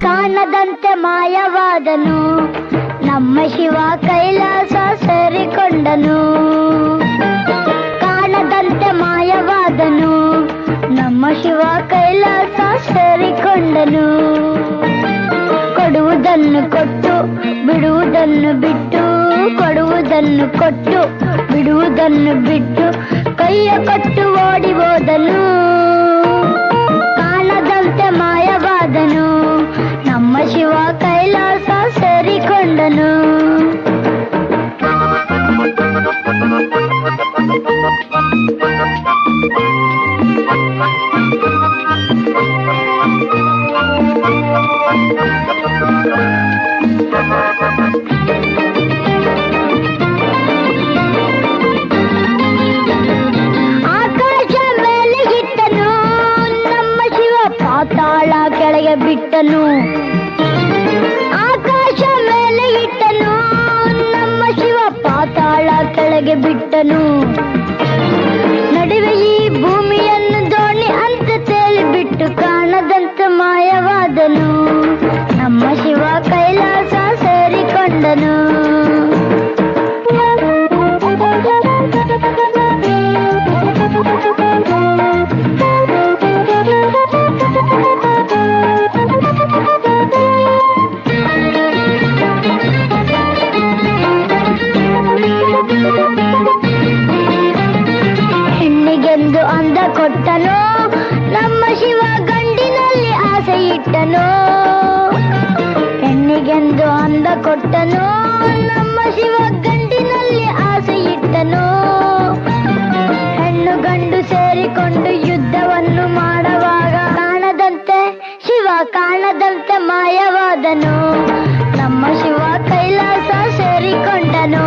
ಕಾಣದಂತೆ ಮಾಯವಾದನು. ನಮ್ಮ ಶಿವ ಕೈಲಾಸ ಸೇರಿಕೊಂಡನು. ಕಾಣದಂತೆ ಮಾಯವಾದನು. ನಮ್ಮ ಶಿವ ಕೈಲಾಸ ಸೇರಿಕೊಂಡನು. ಕೊಡುವುದನ್ನು ಕೊಟ್ಟು, ಬಿಡುವುದನ್ನು ಬಿಟ್ಟು, ಕೊಡುವುದನ್ನು ಕೊಟ್ಟು, ಬಿಡುವುದನ್ನು ಬಿಟ್ಟು, ಕೈಯ ಕೊಟ್ಟು ಬಿಟ್ಟನು. ಆಕಾಶ ಮೇಲೆ ಇಟ್ಟನು ನಮ್ಮ ಶಿವ ಪಾತಾಳ ಕೆಳಗೆ ಬಿಟ್ಟನು. ನಡುವೆ ಈ ಭೂಮಿಯನ್ನು ಮಾಯವಾದನು ನಮ್ಮ ಶಿವ ಕೈಲಾಸ ಸೇರಿಕೊಂಡನು ಹೆಣ್ಣಿಗೆಂದು ಅಂದ ಕೊಟ್ಟನು ನಮ್ಮ ಶಿವ ಗಂಡಿನಲ್ಲಿ ಇಟ್ಟನು ಹೆಣ್ಣಿಗೆಂದು ಅಂದ ಕೊಟ್ಟನೋ? ನಮ್ಮ ಶಿವ ಗಂಡಿನಲ್ಲಿ ಆಸೆ ಇಟ್ಟನು? ಹೆಣ್ಣು ಗಂಡು ಸೇರಿಕೊಂಡು ಯುದ್ಧವನ್ನು ಮಾಡುವಾಗ ಕಾಣದಂತೆ, ಶಿವ ಕಾಣದಂತೆ ಮಾಯವಾದನು? ನಮ್ಮ ಶಿವ ಕೈಲಾಸ ಸೇರಿಕೊಂಡನು?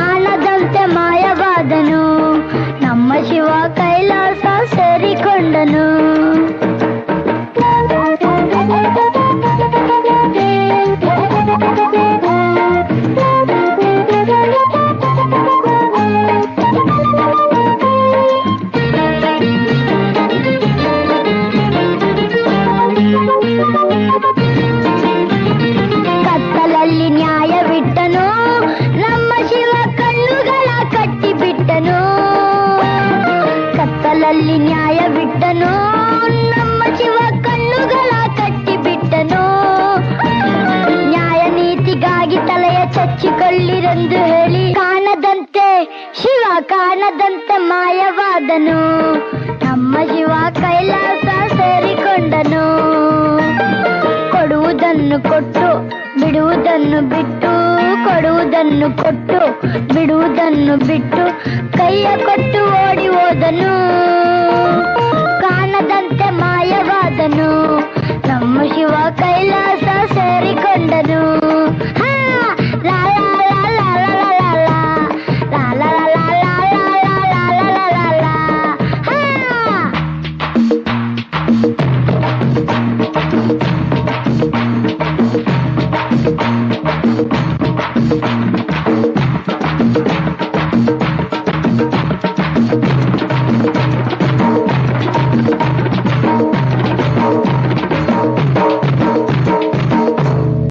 ಶಿವ ಕತ್ತಲಲ್ಲಿ ನ್ಯಾಯವಿಟ್ಟನು ನಮ್ಮ ಶಿವ ಕಣ್ಣುಗಳ ಕಟ್ಟಿಬಿಟ್ಟನು? ನ್ಯಾಯ ನೀತಿಗಾಗಿ ತಲೆಯ ಚಚ್ಚಿಕೊಳ್ಳಿರೆಂದು ಹೇಳಿ ಕಾಣದಂತೆ, ಶಿವ ಕಾಣದಂತೆ ಮಾಯವಾದನು? ನಮ್ಮ ಶಿವ ಕೈಲಾಸ ಸೇರಿಕೊಂಡನು? ಕೊಡುವುದನ್ನು ಕೊಟ್ಟು, ಬಿಡುವುದನ್ನು ಬಿಟ್ಟು ಕೊಡುವುದನ್ನು ಕೊಟ್ಟು ಬಿಡುವುದನ್ನು ಬಿಟ್ಟು ಕೈಯ ಕೊಟ್ಟು ಓಡಿ ಹೋದನು. ಕಾಣದಂತೆ ಮಾಯವಾದನು.